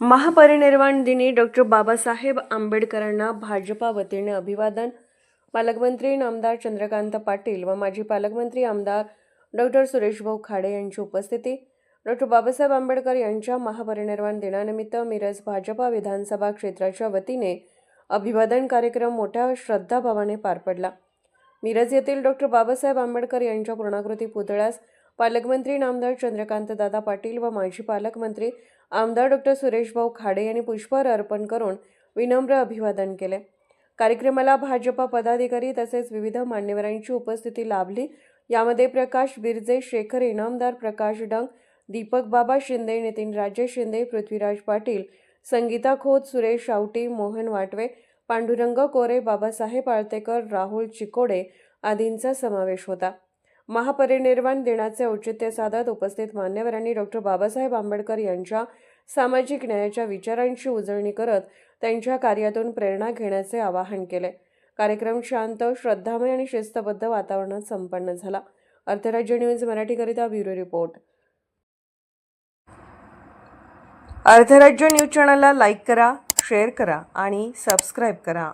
महापरिनिर्वाण दिनी डॉक्टर बाबासाहेब आंबेडकरांना भाजपा वतीने अभिवादन. पालकमंत्री आमदार चंद्रकांत पाटील व माजी पालकमंत्री आमदार डॉक्टर सुरेशभाऊ खाडे यांची उपस्थिती. डॉक्टर बाबासाहेब आंबेडकर यांच्या महापरिनिर्वाण दिनानिमित्त मिरज भाजपा विधानसभा क्षेत्राच्या वतीने अभिवादन कार्यक्रम मोठ्या श्रद्धाभावाने पार पडला. मिरज येथील डॉक्टर बाबासाहेब आंबेडकर यांच्या पूर्णाकृती पुतळ्यास पालकमंत्री नामदार चंद्रकांत दादा पाटील व माजी पालकमंत्री आमदार डॉक्टर सुरेशभाऊ खाडे यांनी पुष्पहार अर्पण करून विनम्र अभिवादन केले. कार्यक्रमाला भाजपा पदाधिकारी तसेच विविध मान्यवरांची उपस्थिती लाभली. यामध्ये प्रकाश बिरजे शेखर इनामदार प्रकाश डंग दीपक बाबा शिंदे नितीन राजे शिंदे पृथ्वीराज पाटील संगीता खोत सुरेश आवटी मोहन वाटवे पांडुरंग कोरे बाबासाहेब आळतेकर राहुल चिकोडे आदींचा समावेश होता. महापरिनिर्वाण दिनाचे औचित्य साधत उपस्थित मान्यवरांनी डॉक्टर बाबासाहेब आंबेडकर यांच्या सामाजिक न्यायाच्या विचारांची उजळणी करत त्यांच्या कार्यातून प्रेरणा घेण्याचे आवाहन केले. कार्यक्रम शांत श्रद्धामय आणि शिस्तबद्ध वातावरणात संपन्न झाला. अर्थराज्य न्यूज मराठीकरिता ब्युरो रिपोर्ट. अर्थराज्य न्यूज चॅनलला लाईक करा शेअर करा आणि सबस्क्राईब करा.